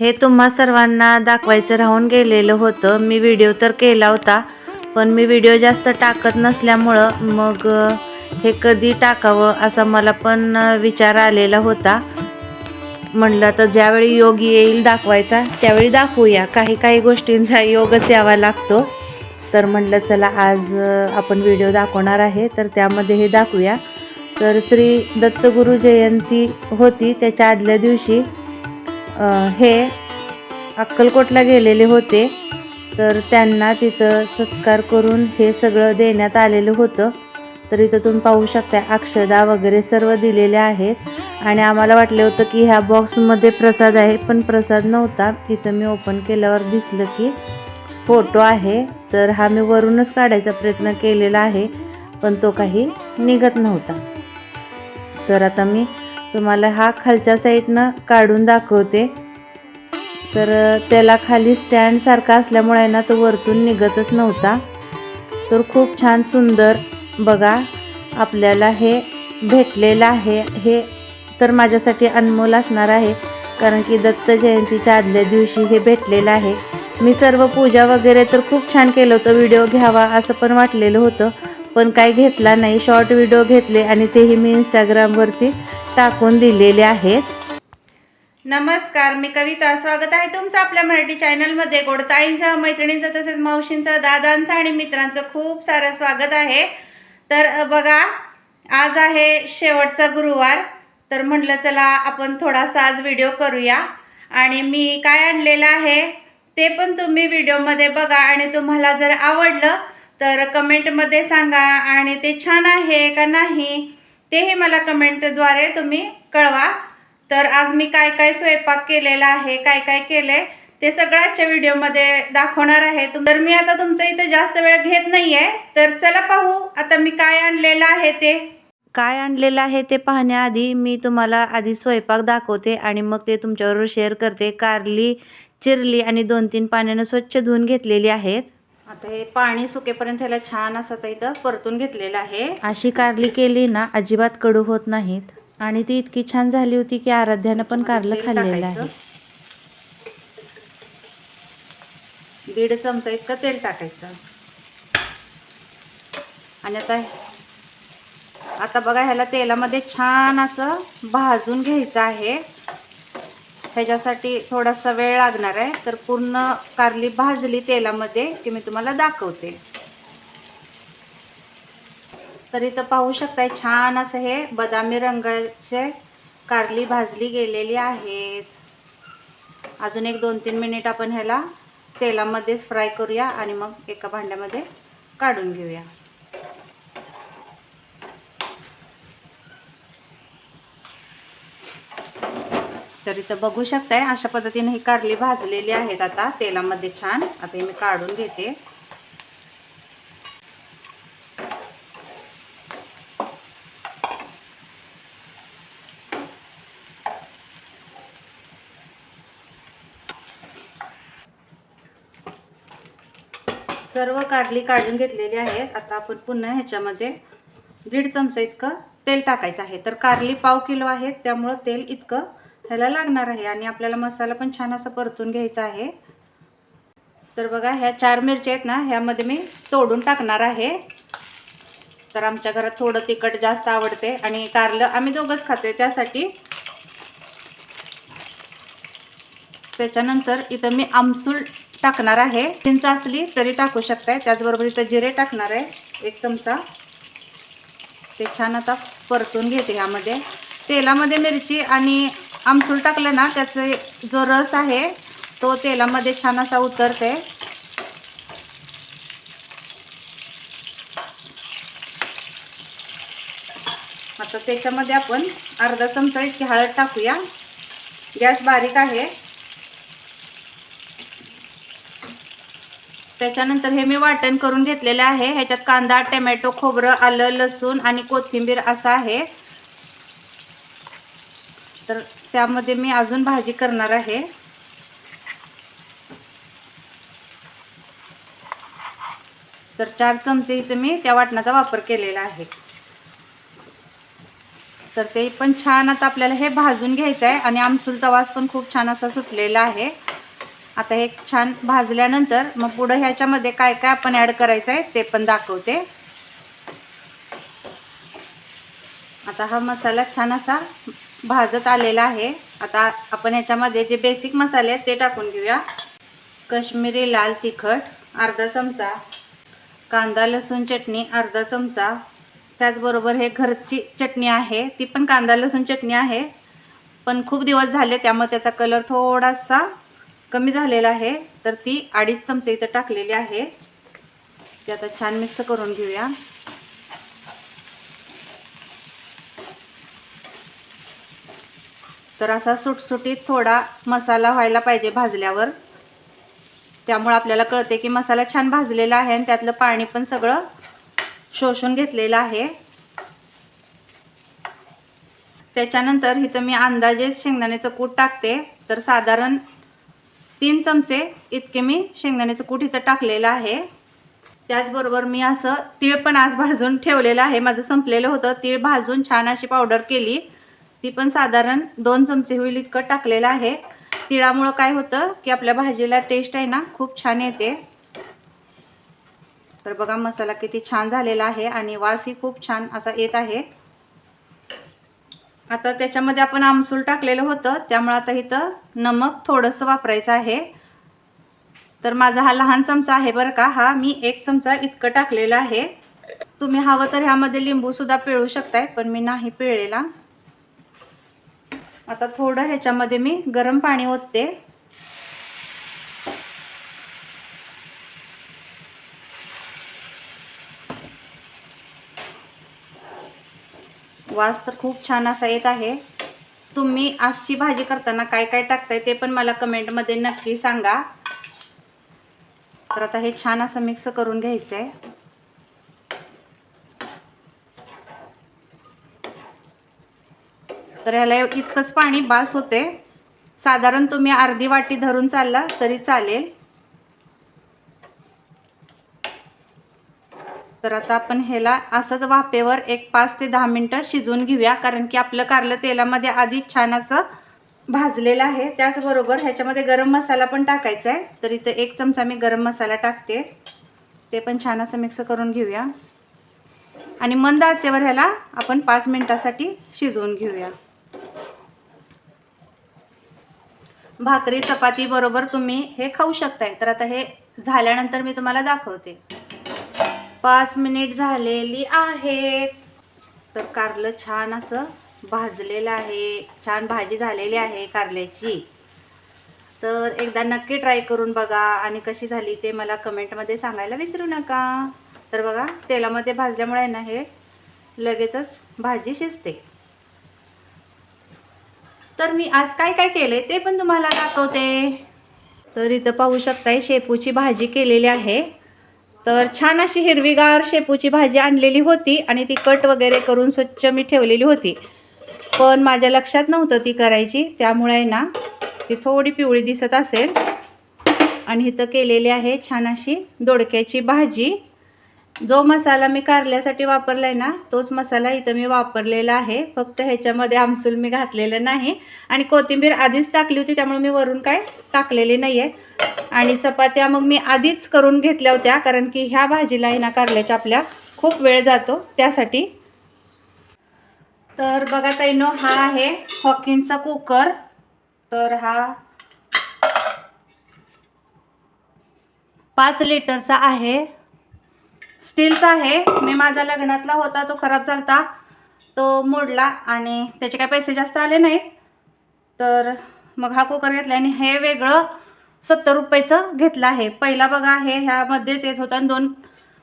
हे तुम्हा सर्वांना दाखवायचं राहून गेलेलं होतं. मी व्हिडिओ तर केला होता पण मी व्हिडिओ जास्त टाकत नसल्यामुळं मग हे कधी टाकावं असा मला पण विचार आलेला होता. म्हणलं तर ज्यावेळी योग येईल दाखवायचा त्यावेळी दाखवूया. काही काही गोष्टींचा योगच यावा लागतो. तर म्हणलं चला आज आपण व्हिडिओ दाखवणार आहे तर त्यामध्ये हे दाखवूया. तर श्री दत्तगुरू जयंती होती त्याच्या आदल्या दिवशी. हे अक्कलकोटला गेलेले होते. तर त्यांना तिथं सत्कार करून हे सगळं देण्यात आलेलं होतं. तर इथं तुम्ही पाहू शकता अक्षदा वगैरे सर्व दिलेले आहेत. आणि आम्हाला वाटलं होतं की ह्या बॉक्समध्ये प्रसाद आहे पण प्रसाद नव्हता. इथं मी ओपन केल्यावर दिसलं की फोटो आहे. तर हा मी वरूनच काढायचा प्रयत्न केलेला आहे पण तो काही निघत नव्हता. तर आता मी तुम्हाला हा खालच्या साईडनं काढून दाखवते. तर त्याला खाली स्टँडसारखा असल्यामुळे ना तो वरतून निघतच नव्हता. तर खूप छान सुंदर बघा आपल्याला हे भेटलेलं आहे. हे तर माझ्यासाठी अनमोल असणार आहे कारण की दत्त जयंतीच्या आदल्या दिवशी हे भेटलेलं आहे. मी सर्व पूजा वगैरे तर खूप छान केलं होतं व्हिडिओ घ्यावा असं पण वाटलेलं होतं पण काही घेतला नाही. शॉर्ट व्हिडिओ घेतले आणि तेही मी इंस्टाग्रामवरती टाकून दिलेले आहेत. नमस्कार मी कविता. स्वागत आहे तुमचं आपल्या मराठी चॅनलमध्ये. गोडताईंचं मैत्रिणींचं तसेच मावशींचं दादांचं आणि मित्रांचं खूप सारं स्वागत आहे. तर बघा आज आहे शेवटचा गुरुवार. तर म्हटलं चला आपण थोडासा आज व्हिडिओ करूया. आणि मी काय आणलेलं आहे ते पण तुम्ही व्हिडिओमध्ये बघा. आणि तुम्हाला जर आवडलं तर कमेंटमध्ये सांगा. आणि ते छान आहे का नाही तेही मला कमेंटद्वारे तुम्ही कळवा. तर आज मी काय काय स्वयंपाक केलेला आहे काय काय केले ते सगळं आजच्या व्हिडिओमध्ये दाखवणार आहे. तर मी आता तुमचं इथं जास्त वेळ घेत नाही आहे तर चला पाहू आता मी काय आणलेलं आहे ते. काय आणलेलं आहे ते पाहण्याआधी मी तुम्हाला आधी स्वयंपाक दाखवते आणि मग ते तुमच्याबरोबर शेअर करते. कारली चिरली आणि दोन तीन पाण्यानं स्वच्छ धुवून घेतलेली आहेत. आता हे पाणी सुकेपर्यंत ह्याला छान असं आता इथं परतून घेतलेलं आहे. अशी कारली केली ना अजिबात कडू होत नाहीत. आणि ती इतकी छान झाली होती की आराध्यानं पण कारलं खाल्लेलं. आहे. दीड चमचा इतकं तेल टाकायचं. आणि आता आता बघा ह्याला तेलामध्ये छान असं भाजून घ्यायचं आहे. ह्याच्यासाठी थोडासा वेळ लागणार आहे. तर पूर्ण कारली भाजली तेलामध्ये की मी तुम्हाला दाखवते. तर इथं पाहू शकताय छान असं हे बदामी रंगाचे कारली भाजली गेलेली आहेत. अजून एक दोन तीन मिनिट आपण ह्याला तेलामध्येच फ्राय करूया आणि मग एका भांड्यामध्ये काढून घेऊया. तर इथं बघू शकताय अशा पद्धतीने ही कारली भाजलेली आहेत आता तेलामध्ये छान. आता मी काढून घेते. सर्व कारली काढून घेतलेली आहेत. आता आपण पुन्हा ह्याच्यामध्ये दीड चमचा इतकं तेल टाकायचं आहे. तर कारली पाव किलो आहेत त्यामुळं तेल इतकं ह्याला लागणार आहे आणि आपल्याला मसाला पण छान असा परतून घ्यायचा आहे. तर बघा ह्या चार मिरच्या आहेत ना ह्यामध्ये मी तोडून टाकणार आहे. तर आमच्या घरात थोडं तिखट जास्त आवडते आणि कारलं आम्ही दोघंच खाते त्यासाठी. त्याच्यानंतर इथं मी आमसूल टाकणार आहे. चिंच असली तरी टाकू शकताय त्याचबरोबर इथं जिरे टाकणार आहे एक चमचा. ते छान आता परतून घेते ह्यामध्ये. तेलामध्ये मिरची आणि आमसूल टाकलं ना त्याचे जो रस आहे तो तेलामध्ये छान असा उतरते. आता त्याच्यामध्ये आपण अर्धा चमचा इतकी हळद टाकूया. गॅस बारीक आहे. त्याच्यानंतर हे मी वाटण करून घेतलेलं आहे. ह्याच्यात कांदा टमॅटो खोबरं आलं लसूण आणि कोथिंबीर असं आहे. तर त्यामध्ये मी अजून भाजी करणार आहे. तर चार चमचे इथे मी त्या वाटणाचा वापर केलेला आहे. तर ते पण छान आता आपल्याला हे भाजून घ्यायचं आहे आणि आमसूलचा वास पण खूप छान असा सुटलेला आहे. आता हे छान भाजल्यानंतर मग पुढं ह्याच्यामध्ये काय काय आपण ॲड करायचं आहे ते पण दाखवते. आता हा मसाला छान असा भाजत आलेला आहे. आता आपण ह्याच्यामध्ये जे बेसिक मसाले आहेत ते टाकून घेऊया. कश्मीरी लाल तिखट अर्धा चमचा. कांदा लसूण चटणी अर्धा चमचा. त्याचबरोबर हे घरची चटणी आहे ती पण कांदा लसूण चटणी आहे. पण खूप दिवस झाले त्यामुळे त्याचा कलर थोडासा कमी झालेला आहे. तर ती अडीच चमचे इथं टाकलेली आहे. ते आता छान मिक्स करून घेऊया. तर असा सुटसुटीत थोडा मसाला व्हायला पाहिजे भाजल्यावर. त्यामुळे आपल्याला कळते की मसाला छान भाजलेला आहे आणि त्यातलं पाणी पण सगळं शोषून घेतलेलं आहे. त्याच्यानंतर इथं मी अंदाजे शेंगदाण्याचं कूट टाकते. तर साधारण तीन चमचे इतके मी शेंगदाण्याचं कूट इथं टाकलेलं आहे. त्याचबरोबर मी असं तीळ पण आज भाजून ठेवलेलं आहे. माझं संपलेलं होतं. तीळ भाजून छान अशी पावडर केली. ती पण साधारण दोन चमचे होईल इतकं टाकलेलं आहे. तिळामुळं काय होतं की आपल्या भाजीला टेस्ट आहे ना खूप छान येते. तर बघा मसाला किती छान झालेला आहे आणि वासही खूप छान असा येत आहे. आता त्याच्यामध्ये आपण आमसूल टाकलेलं होतं त्यामुळे आता इथं नमक थोडंसं वापरायचं आहे. तर माझा हा लहान चमचा आहे बरं का हा मी एक चमचा इतकं टाकलेला आहे. तुम्ही हवं तर ह्यामध्ये लिंबूसुद्धा पिळू शकताय पण मी नाही पिळलेला. आता थोडं ह्याच्यामध्ये मी गरम पाणी ओतते. वास तर खूप छान असा येत आहे. तुम्ही आजची भाजी करताना काय काय टाकताय ते पण मला कमेंटमध्ये नक्की सांगा. तर आता हे छान असं मिक्स करून घ्यायचं आहे तर ह्याला इतकंच पाणी बास होते. साधारण तुम्ही अर्धी वाटी धरून चालला तरी चालेल. तर आता आपण ह्याला असंच वाफेवर एक पाच ते दहा मिनटं शिजवून घेऊया कारण की आपलं कारलं तेलामध्ये आधीच छान असं भाजलेलं आहे. त्याचबरोबर ह्याच्यामध्ये गरम मसाला पण टाकायचा आहे. तर इथं एक चमचा मी गरम मसाला टाकते. ते पण छान असं मिक्स करून घेऊया. आणि मंद आचेवर ह्याला आपण पाच मिनटासाठी शिजवून घेऊया. भाकरी चपाती बरोबर तुम्ही हे खाऊ शकताय. तर आता हे झाल्यानंतर मी तुम्हाला दाखवते. पाच मिनिट झालेली आहेत. तर कारलं छान असं भाजलेलं आहे. छान भाजी झालेली आहे कारल्याची. तर एकदा नक्की ट्राय करून बघा आणि कशी झाली ते मला कमेंटमध्ये सांगायला विसरू नका. तर बघा तेलामध्ये भाजल्यामुळे आहे ना हे लगेचच भाजी शिजते. तर मी आज काय काय केले ते पण तुम्हाला दाखवते. तर इथं पाहू शकताय शेपूची भाजी केलेली आहे. तर छान अशी हिरवीगार शेपूची भाजी आणलेली होती आणि ती कट वगैरे करून स्वच्छ मी ठेवलेली होती. पण माझ्या लक्षात नव्हतं ती करायची त्यामुळे आहे ना ती थोडी पिवळी दिसत असेल. आणि इथं केलेली आहे छान अशी दोडक्याची भाजी. जो मसाला मी कारल्यासाठी वापरला आहे ना तोच मसाला इथं मी वापरलेला आहे. फक्त ह्याच्यामध्ये आमसूल मी घातलेलं नाही. आणि कोथिंबीर आधीच टाकली होती त्यामुळे मी वरून काय टाकलेली नाही आहे आणि चपात्या मग मी आधीच करून घेतल्या होत्या कारण की ह्या भाजीला आहे ना कारल्याच्या आपल्या खूप वेळ जातो त्यासाठी. तर बघा ताईनो हा आहे हॉकिनचा कुकर. तर हा पाच लिटरचा आहे. स्टीलचा आहे. मी माझा लग्नातला होता तो खराब झाला तो मोडला आणि त्याचे काय पैसे जास्त आले नाहीत. तर मग हा कुकर घेतला आणि हे वेगळं सत्तर रुपयाचं घेतलं आहे. पहिला बघा हे ह्यामध्येच येत होतं आणि दोन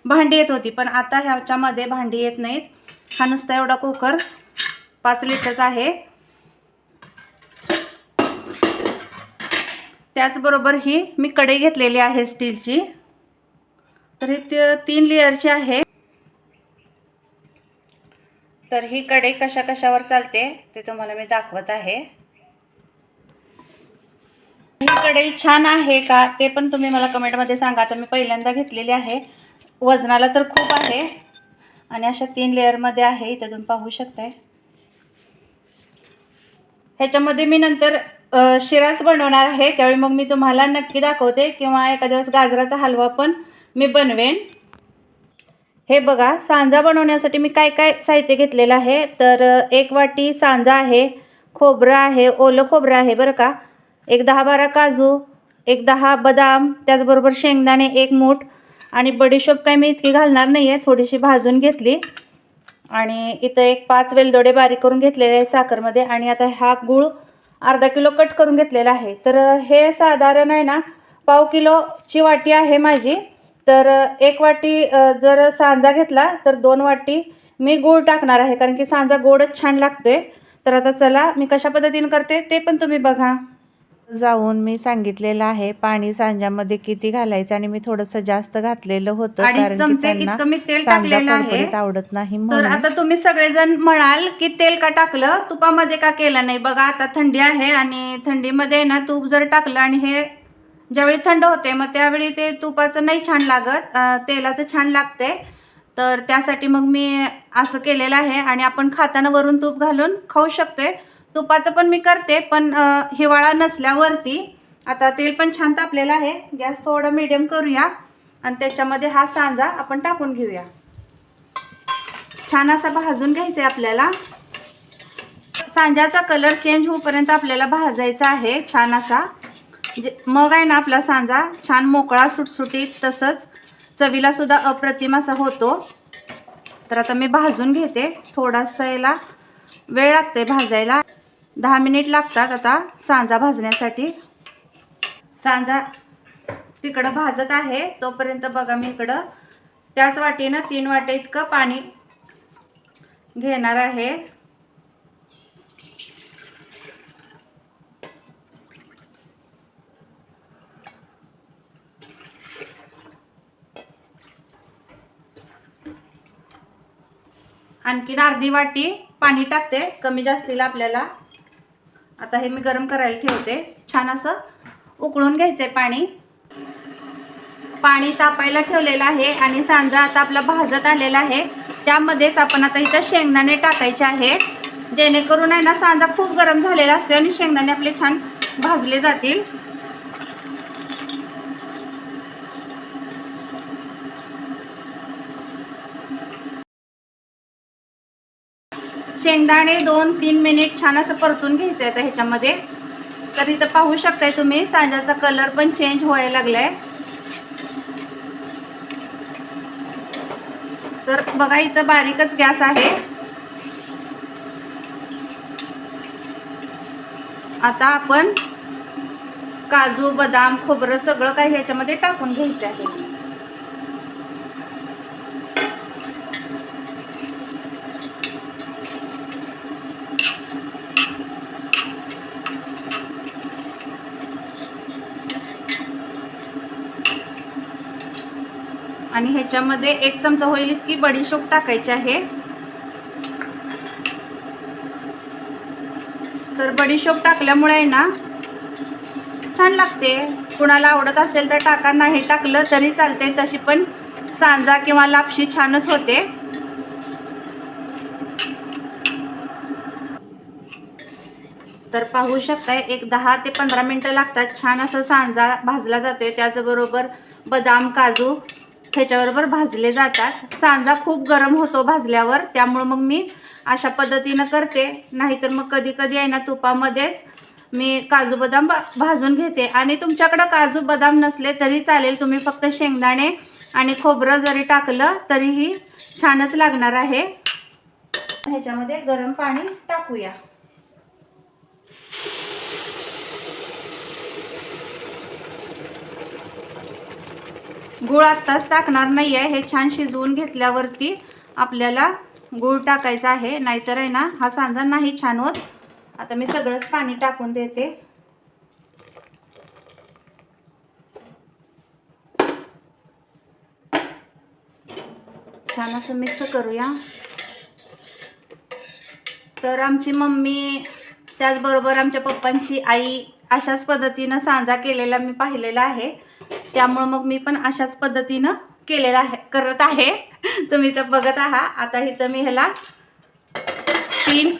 भांडी येत होती पण आता ह्याच्यामध्ये भांडी येत नाहीत. हा नुसता एवढा कुकर पाच लिटरचा आहे. त्याचबरोबर ही मी कढई घेतलेली आहे स्टीलची. तर हे तीन लेअरचे आहे. तर ही कढई कशा कशावर चालते ते तुम्हाला मी दाखवत आहे. ही कढई छान आहे का ते पण तुम्ही मला कमेंटमध्ये सांगा. तर मी पहिल्यांदा घेतलेली आहे. वजनाला तर खूप आहे. आणि अशा तीन लेअरमध्ये आहे. इथे तुम्ही पाहू शकताय. ह्याच्यामध्ये मी नंतर शिराच बनवणार आहे. त्यावेळी मग मी तुम्हाला नक्की दाखवते किंवा एखाद्या दिवस गाजराचा हलवा पण मी बनवेन. हे बघा सांजा बनवण्यासाठी मी काय काय साहित्य घेतलेलं आहे? तर एक वाटी सांजा आहे खोबरं आहे ओलं खोबरं आहे बरं का. एक दहा बारा काजू एक दहा बदाम त्याचबरोबर शेंगदाणे एक मूठ आणि बडीशोप काय मी इतकी घालणार नाही आहे थोडीशी भाजून घेतली. आणि इथं एक पाच वेलदोडे बारीक करून घेतलेले आहे साखरमध्ये आणि आता हा गूळ अर्धा किलो कट करून घेतलेला आहे. तर हे साधारण आहे ना पाव किलोची वाटी आहे माझी. तर एक वाटी जर सांजा घेतला तर दोन वाटी मी गूळ टाकणार आहे कारण की सांजा गोडच छान लागते तर आता चला मी कशा पद्धतीने करते ते पण तुम्ही बघा. जाऊन मी सांगितलेलं आहे पाणी सांज्यामध्ये किती घालायचं आणि मी थोडंसं जास्त घातलेलं होतं कारण की चमचे त्यांना इतकं मी तेल सांजा टाकलेलं आहे. आवडत नाही तर म्हणून. आता तुम्ही सगळेजण म्हणाल की तेल का टाकलं? तुपामध्ये का केलं नाही? बघा आता थंडी आहे आणि थंडीमध्ये ना तूप जर टाकलं आणि हे ज्यावेळी थंड होते मग त्यावेळी ते तुपाचं नाही छान लागत अं, तेलाचं छान लागते. तर त्यासाठी मग मी असं केलेलं आहे आणि आपण खाताना वरून तूप घालून खाऊ शकतोय. तुपाचं पण मी करते पण हिवाळा नसल्यावरती आता तेल पण छान तापलेलं आहे. गॅस थोडं मिडियम करूया आणि त्याच्यामध्ये हा सांजा आपण टाकून घेऊया. छान असा भाजून घ्यायचा आहे आपल्याला. सांजाचा कलर चेंज होईपर्यंत आपल्याला भाजायचा आहे छान असा. जे मग आहे ना आपला सांजा छान मोकळा सुटसुटीत तसंच चवीला सुद्धा अप्रतिम असा होतो. तर आता मी भाजून घेते. थोडासा याला वेळ लागते भाजायला. दहा मिनिट लागतात आता सांजा भाजण्यासाठी. सांजा तिकडं भाजत आहे तोपर्यंत बघा मी इकडं. त्याच वाटीनं तीन वाटे इतकं पाणी घेणार आहे. आणखीन अर्धी वाटी पाणी टाकते कमी जास्तीला आपल्याला. आता हे मी गरम करायला ठेवते. छान असं उकळून घ्यायचं आहे पाणी. पाणी तापायला ठेवलेलं आहे आणि सांजा आता आपला भाजत आलेला आहे. त्यामध्येच आपण आता इथं शेंगदाणे टाकायचे आहे. जेणेकरून आहे ना सांजा खूप गरम झालेला असतो आणि शेंगदाणे आपले छान भाजले जातील. शेंगदाणे दोन तीन मिनिट छान असं परतून घ्यायचं आहे ह्याच्यामध्ये. तर इथं पाहू शकताय तुम्ही सांजाचा कलर पण चेंज व्हायला लागलाय. तर बघा इथं बारीकच गॅस आहे. आता आपण काजू बदाम खोबरं सगळं काही ह्याच्यामध्ये टाकून घ्यायचं आहे. आणि ह्याच्यामध्ये एक चमचा होईल इतकी बडीशोप टाकायची आहे. तर बडीशोप टाकल्यामुळे आहे ना छान लागते. कुणाला आवडत असेल तर टाका नाही टाकलं तरी चालते तशी पण सांजा किंवा लापशी छानच होते. तर पाहू शकताय एक दहा ते पंधरा मिनटं लागतात. छान असं सांजा भाजला जातोय. त्याचबरोबर बदाम काजू ह्याच्याबरोबर भाजले जातात. सांजा खूप गरम होतो भाजल्यावर. त्यामुळं मग मी अशा पद्धतीनं करते. नाहीतर मग कधी कधी आहे ना तुपामध्येच मी काजू बदाम भाजून घेते. आणि तुमच्याकडं काजू बदाम नसले तरी चालेल. तुम्ही फक्त शेंगदाणे आणि खोबरं जरी टाकलं तरीही छानच लागणार आहे. ह्याच्यामध्ये गरम पाणी टाकूया. गूळ आत्ताच टाकणार नाही आहे हे छान शिजवून घेतल्यावरती आपल्याला गूळ टाकायचा आहे. नाहीतर आहे ना हा सांजा नाही छान होत. आता मी सगळंच पाणी टाकून देते. छान असं मिक्स करूया. तर आमची मम्मी त्याचबरोबर आमच्या पप्पांची आई अशाच पद्धतीनं सांजा केलेला मी पाहिलेला आहे. त्यामुळं मग मी पण अशाच पद्धतीनं केलेलं आहे करत आहे. तुम्ही तर बघत आहात आता इथं मी ह्याला तीन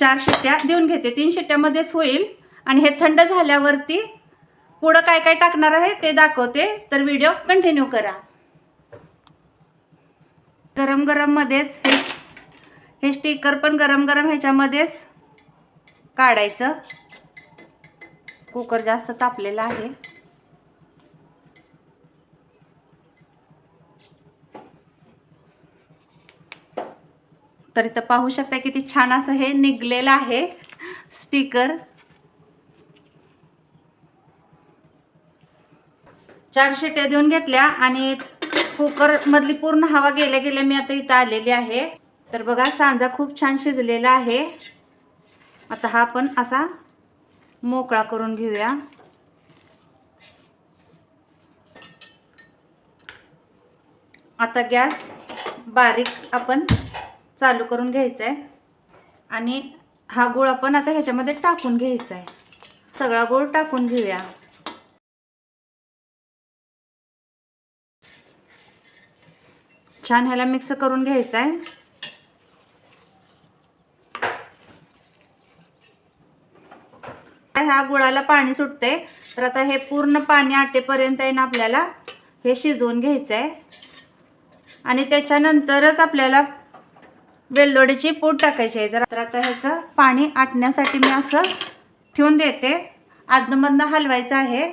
चार शिट्ट्या देऊन घेते. तीन शिट्ट्यामध्येच होईल. आणि हे थंड झाल्यावरती पुढं काय काय टाकणार आहे ते दाखवते. तर व्हिडिओ कंटिन्यू करा. गरम गरममध्येच हे हे स्टिकर पण गरम गरम ह्याच्यामध्येच काढायचं. कुकर जास्त तापलेला आहे. तर इथं पाहू शकता किती छान असं हे निघलेलं आहे. स्टिकर चार शिट्या देऊन घेतल्या आणि कुकरमधली पूर्ण हवा गेल्या गेल्या मी आता इथं आलेली आहे. तर बघा सांजा खूप छान शिजलेला आहे. आता हा आपण असा मोकळा करून घेऊया. आता गॅस बारीक आपण चालू करून घ्यायचा आहे आणि हा गूळ आपण आता ह्याच्यामध्ये टाकून घ्यायचा आहे सगळा गूळ टाकून घेऊया. छान ह्याला मिक्स करून घ्यायचा आहे ह्या गुळाला पाणी सुटते तर आता हे पूर्ण पाणी आटेपर्यंत आहे ना आपल्याला हे शिजवून घ्यायचं आहे आणि त्याच्यानंतरच आपल्याला वेलदोडीची पूड टाकायची आहे. जर तर आता ह्याचं पाणी आटण्यासाठी मी असं ठेवून देते. आदनमधनं हलवायचं आहे.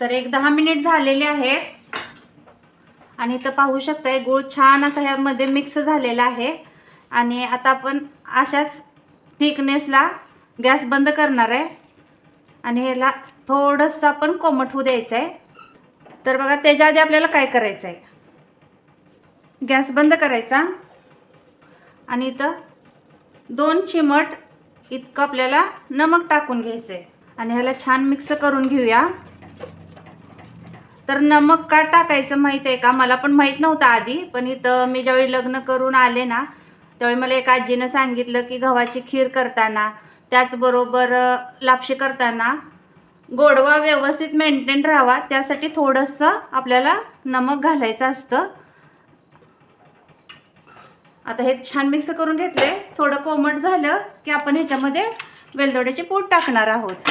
तर एक दहा मिनिट झालेले आहे आणि इथं पाहू शकता गूळ छान असा ह्यामध्ये मिक्स झालेला आहे. आणि आता आपण अशाच थिकनेसला गॅस बंद करणार आहे. आणि ह्याला थोडंसं आपण कोमट होऊ द्यायचं आहे तर बघा त्याच्या आधी आपल्याला काय करायचं आहे गॅस बंद करायचा. आणि इथं दोन चिमट इतकं आपल्याला नमक टाकून घ्यायचं आहे आणि ह्याला छान मिक्स करून घेऊया. तर नमक का टाकायचं माहीत आहे का? मला पण माहीत नव्हतं आधी पण इथं मी ज्यावेळी लग्न करून आले ना त्यावेळी मला एका आजीनं सांगितलं की गव्हाची खीर करताना त्याचबरोबर लापशी करताना गोडवा व्यवस्थित मेंटेन राहावा. त्यासाठी थोडंसं आपल्याला नमक घालायचं असतं. आता हे छान मिक्स करून घेतले थोडं कोमट झालं की आपण ह्याच्यामध्ये वेलदोड्याची पूड टाकणार आहोत.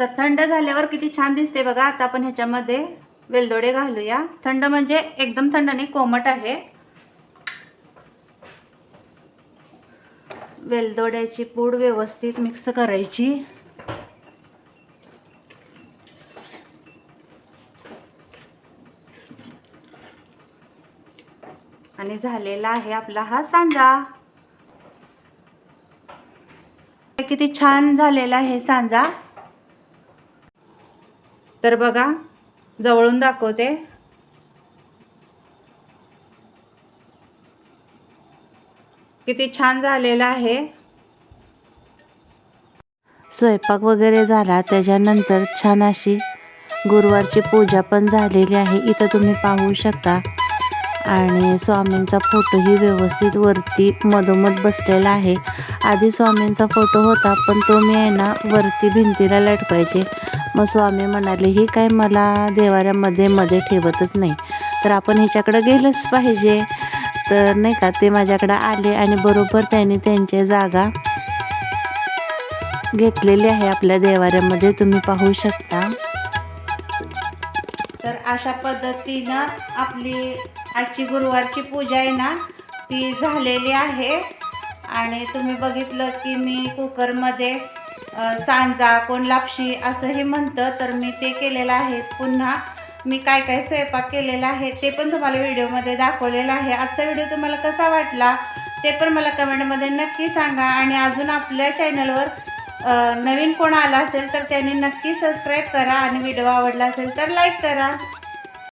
तर थंड झाल्यावर किती छान दिसते बघा. आता आपण ह्याच्यामध्ये वेलदोडे घालूया. थंड म्हणजे एकदम थंड नाही कोमट आहे. वेलदोड्याची पूड व्यवस्थित मिक्स करायची. आणि झालेला आहे आपला हा सांजा. किती छान झालेला आहे सांजा. तर बघा जवळून दाखवते. किती छान झालेला आहे. स्वयंपाक वगैरे झाला त्याच्यानंतर छान अशी गुरुवारची पूजा पण झालेली आहे. इथं तुम्ही पाहू शकता. आणि स्वामींचा फोटोही व्यवस्थित वरती मधोमध बसलेला आहे. आधी स्वामींचा फोटो होता पण तो मी आहे ना वरती भिंतीला लटकायचे. मग स्वामी म्हणाले ही काय मला देवाऱ्यामध्ये मध्ये ठेवतच नाही. तर आपण ह्याच्याकडं गेलंच पाहिजे. तर नाही का ते माझ्याकडं आले आणि बरोबर त्यांनी त्यांची जागा घेतलेली आहे आपल्या देवाऱ्यामध्ये. तुम्ही पाहू शकता. तर अशा पद्धतीनं आपली आजची गुरुवारची पूजा आहे ना ती झालेली आहे. आणि तुम्ही बघितलं की मी कुकरमध्ये सांजा कोण लापशी असंही म्हणतं तर मी ते केलेलं आहे. पुन्हा मी काय काय स्वयंपाक केलेला आहे ते पण तुम्हाला व्हिडिओमध्ये दाखवलेलं आहे. आजचा व्हिडिओ तुम्हाला कसा वाटला ते पण मला कमेंटमध्ये नक्की सांगा. आणि अजून आपल्या चॅनलवर नवीन कोण आला असेल तर त्यांनी नक्की सबस्क्राईब करा. आणि व्हिडिओ आवडला असेल तर लाईक करा.